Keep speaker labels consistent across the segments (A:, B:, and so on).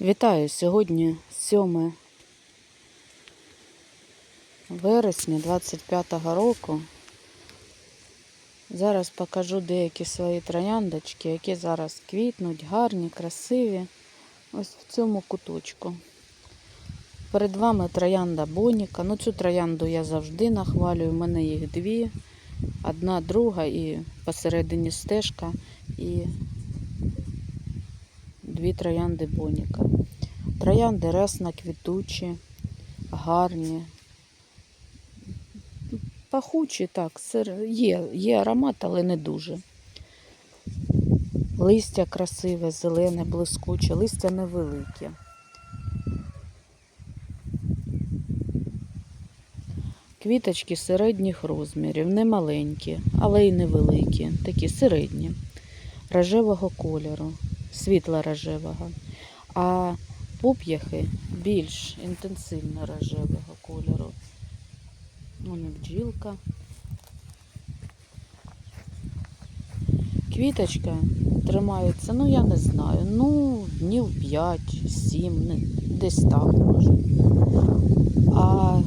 A: Вітаю! Сьогодні 7 вересня 25-го року. Зараз покажу деякі свої трояндочки, які зараз квітнуть, гарні, красиві. Ось в цьому куточку. Перед вами троянда Боніка. Ну, цю троянду я завжди нахвалюю. У мене їх дві. Одна, друга і посередині стежка. І дві троянди Боніка. Троянди рясно квітучі, гарні. Пахучі, так, є, є аромат, але не дуже. Листя красиве, зелене, блискуче, листя невелике. Квіточки середніх розмірів, не маленькі, але й невеликі, такі середні, рожевого кольору, світло-рожевого. А пуп'яхи більш інтенсивно рожевого кольору. Вона бджілка. Квіточка тримається, ну я не знаю, ну днів 5-7, десь так може. А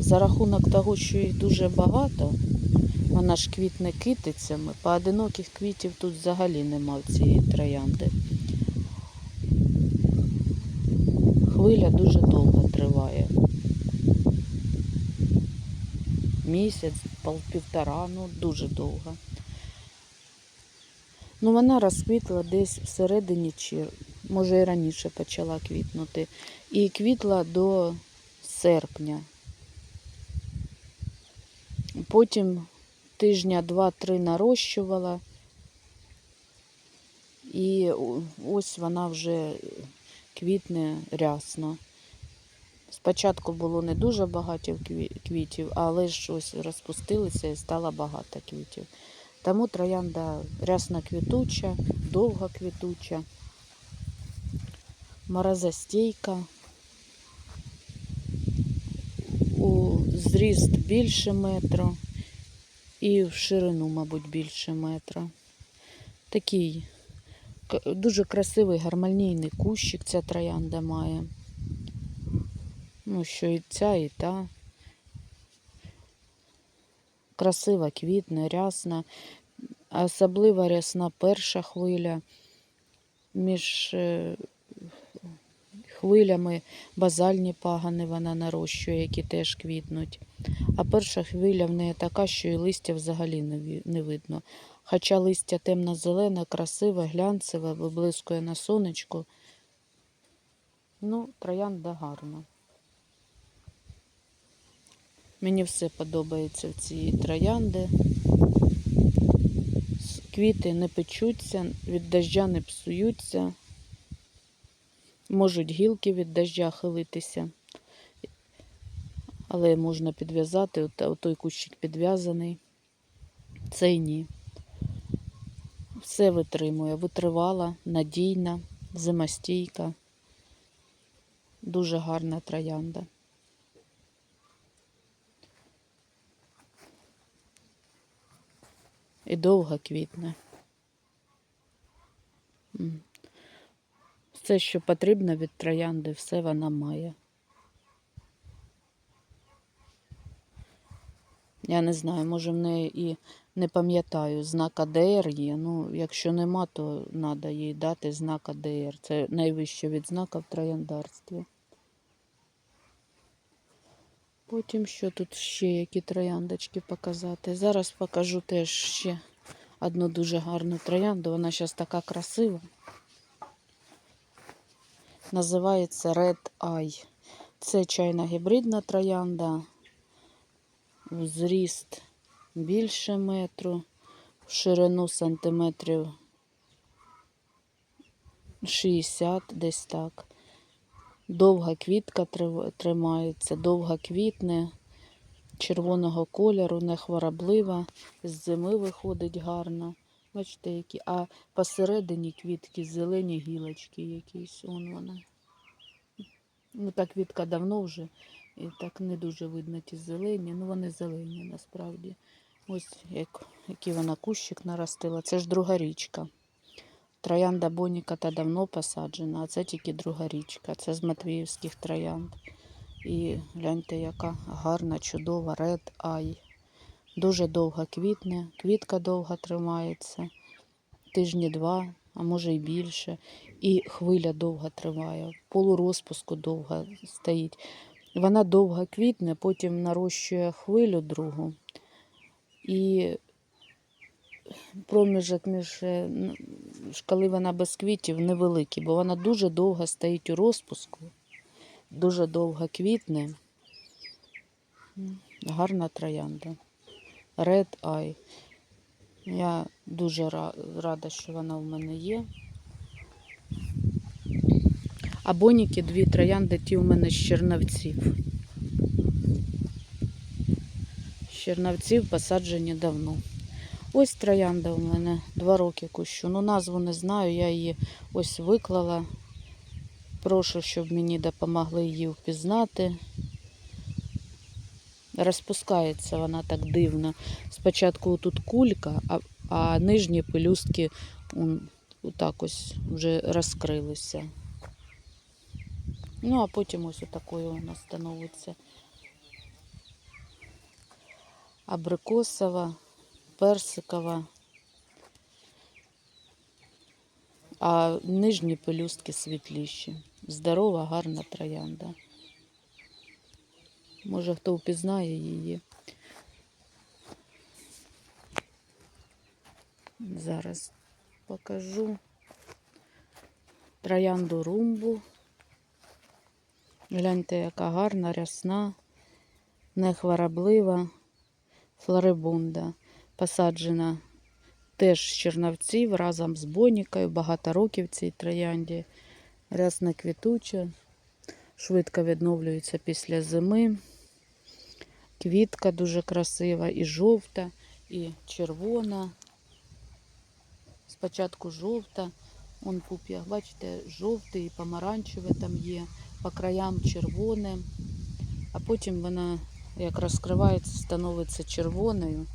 A: за рахунок того, що їх дуже багато, вона ж квітне китицями, поодиноких квітів тут взагалі нема в цієї троянди. Хвиля дуже довго триває. Місяць, півтора, ну дуже довго. Ну, вона розквітла десь всередині чи, може, і раніше почала квітнути. І квітла до серпня. Потім тижня два-три нарощувала. І ось вона вже квітне рясно. Спочатку було не дуже багато квітів, але ж ось розпустилися і стало багато квітів. Тому троянда рясно квітуча, довго квітуча, морозостійка. У зріст більше метра і в ширину, мабуть, більше метра. Такий дуже красивий гармонійний кущик ця троянда має. Ну, що і ця, і та. Красива квітне, рясна. Особливо рясна перша хвиля. Між е, хвилями базальні пагани вона нарощує, які теж квітнуть. А перша хвиля в неї така, що і листя взагалі не видно. Хоча листя темно-зелене, красиве, глянцеве, виблискує на сонечку. Ну, троянда гарна. Мені все подобається в цій троянди. Квіти не печуться, від дождя не псуються. Можуть гілки від дождя хилитися. Але можна підв'язати, той кущик підв'язаний. Цей ні. Все витримує. Витривала, надійна, зимостійка. Дуже гарна троянда. І довго квітне. Все, що потрібно від троянди, все вона має. Я не знаю, може в неї і не пам'ятаю, знак АДР є. Ну, якщо нема, то треба їй дати знак АДР. Це найвища відзнака в трояндарстві. Потім що тут ще які трояндочки показати. Зараз покажу теж ще одну дуже гарну троянду. Вона зараз така красива. Називається Red Eye. Це чайна гібридна троянда. В зріст більше метру, в ширину сантиметрів 60, десь так. Довга квітка тримається, довга квітне, червоного кольору, не хвороблива, з зими виходить гарно. Бачите, які. А посередині квітки зелені гілочки якісь. Он вона. Ну, та квітка давно вже, і так не дуже видно ті зелені. Ну, вони зелені насправді. Ось як, який вона кущик наростила. Це ж друга річка. Троянда Боніка та давно посаджена, а це тільки друга річка. Це з Матвіївських троянд. І гляньте, яка гарна, чудова Red Eye. Дуже довго квітне, квітка довго тримається, тижні два, а може й більше. І хвиля довго триває, полурозпуску довго стоїть. Вона довго квітне, потім нарощує хвилю другу. І проміжок між, е, ж коли вона без квітів, невеликий, бо вона дуже довго стоїть у розпуску, дуже довго квітне. Гарна троянда. Red Eye. Я дуже рада, що вона в мене є. А боніки дві троянди ті у мене з чернавців. З чернавців посаджені давно. Ось троянда у мене два роки кущу. Ну, назву не знаю, я її ось виклала. Прошу, щоб мені допомогли її впізнати. Розпускається вона так дивно. Спочатку тут кулька, а, а нижні пелюстки отак ось вже розкрилися. Ну, а потім ось отакою вона становиться. Абрикосова, персикова. А нижні пелюстки світліші. Здорова, гарна троянда. Може, хто впізнає її. Зараз покажу троянду румбу. Гляньте, яка гарна, рясна, нехвороблива флорибунда. Посаджена теж з чернавців разом з бонікою. Багато років цій троянді. Рясна квітуча, швидко відновлюється після зими. Квітка дуже красива, і жовта, і червона. Спочатку жовта, он пуп'я, бачите, жовтий і помаранчеве там є, по краям червоне, а потім вона, як розкривається, становиться червоною.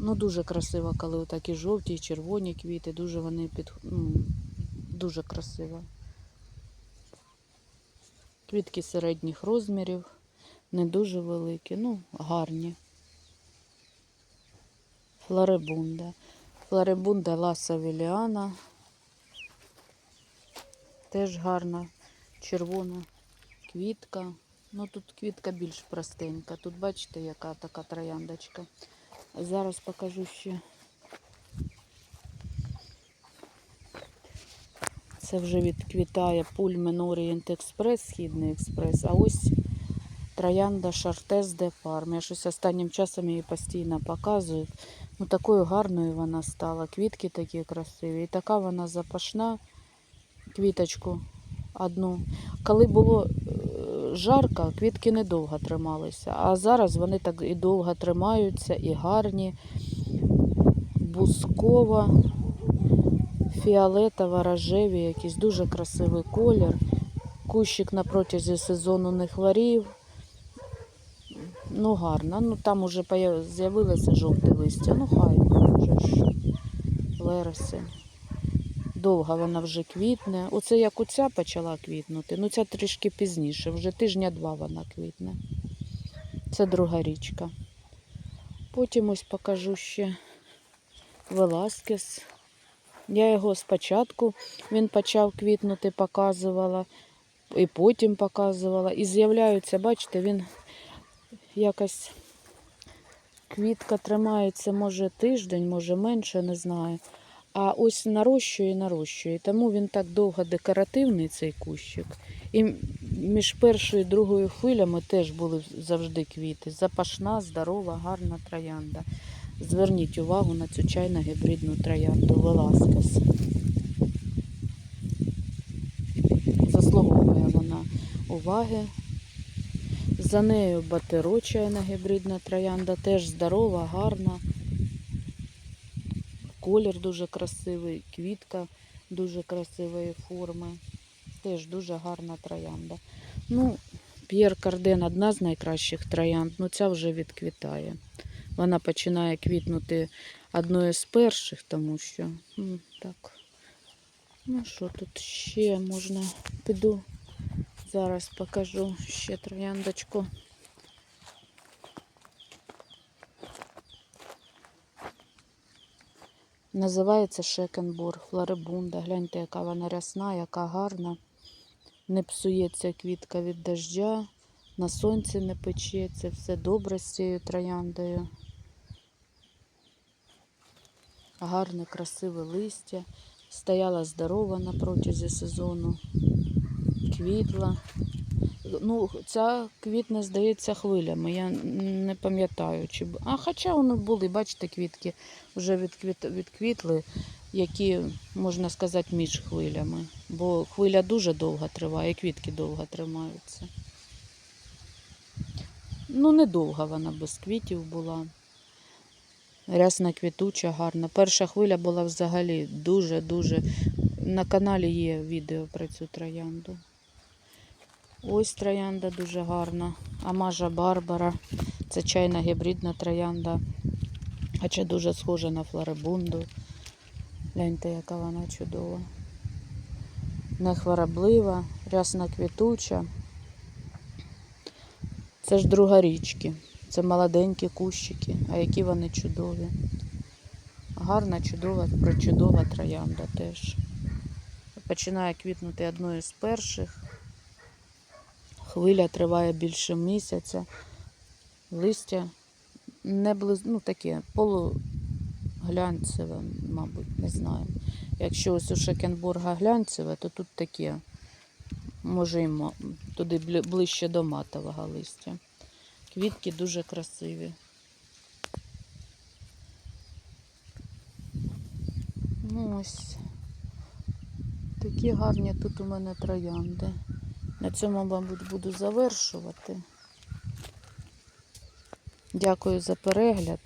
A: Ну, дуже красиво, коли такі жовті і червоні квіти, дуже вони під... ну, дуже красиво. Квітки середніх розмірів, не дуже великі, ну, гарні. Флорибунда. Флорибунда Ласа Віліана. Теж гарна червона квітка. Ну тут квітка більш простенька. Тут бачите, яка така трояндочка. Зараз покажу ще. Це вже відквітає Пульмен Орієнт Експрес, Східний експрес. А ось троянда Шартес де Парм. Я щось останнім часом її постійно показую. Ну, такою гарною вона стала. Квітки такі красиві. І така вона запашна. Квіточку одну. Коли було е, жарко, квітки недовго трималися. А зараз вони так і довго тримаються, і гарні. Бускова, фіолетова, рожеві, якийсь дуже красивий колір. Кущик на протязі сезону не хворів. Ну, гарно. Ну там уже з'явилося жовте листя. Ну хай вже ж вересень. Довго вона вже квітне. Оце як оця почала квітнути. Ну ця трішки пізніше, вже тижня два вона квітне. Це друга річка. Потім ось покажу ще Веласкес. Я його спочатку він почав квітнути, показувала, і потім показувала. І з'являються, бачите, він якось квітка тримається, може тиждень, може менше, не знаю. А ось нарощує нарощує. Тому він так довго декоративний, цей кущик. І між першою і другою хвилями теж були завжди квіти. Запашна, здорова, гарна троянда. Зверніть увагу на цю чайно гібридну троянду Веласкес. Заслуговує вона уваги. За нею батеро чайна гібридна троянда, теж здорова, гарна. Колір дуже красивий, квітка дуже красивої форми. Теж дуже гарна троянда. Ну, П'єр Карден одна з найкращих троянд, ну ця вже відквітає. Вона починає квітнути одною з перших, тому що м, так, Ну що тут ще можна? Піду. Зараз покажу ще трояндочку. Називається Шекенбург, Флорибунда. Гляньте, яка вона рясна, яка гарна. Не псується квітка від дождя, на сонці не печеться, все добре з цією трояндою. Гарне, красиве листя. Стояла здорова на протязі сезону. Квітла. Ну, ця квітне, здається, хвилями. Я не пам'ятаю, чи А хоча вони були, бачите, квітки вже відквіт... відквітли, які, можна сказати, між хвилями. Бо хвиля дуже довго триває, і квітки довго тримаються. Ну, недовго вона без квітів була. Рясна квітуча, гарна. Перша хвиля була взагалі дуже-дуже. На каналі є відео про цю троянду. Ось троянда дуже гарна. Амажа Барбара. Це чайна гібридна троянда. Хоча дуже схожа на флорибунду. Гляньте, яка вона чудова. Не хвороблива, рясна квітуча. Це ж друга річки. Це молоденькі кущики, а які вони чудові. Гарна, чудова, причудова троянда теж. Починає квітнути одною з перших. Хвиля триває більше місяця. Листя не близ... ну таке полуглянцеве, мабуть, не знаю. Якщо ось у Шекенбурга глянцеве, то тут таке, може і туди ближче до матового листя. Квітки дуже красиві. Ну ось такі гарні тут у мене троянди. На цьому, мабуть, буду завершувати. Дякую за перегляд.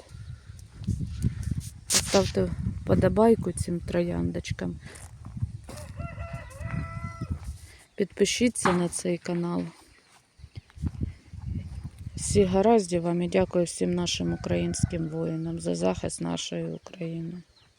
A: Поставте подобайку цим трояндочкам. Підпишіться на цей канал. Всіх гараздів вам і дякую всім нашим українським воїнам за захист нашої України.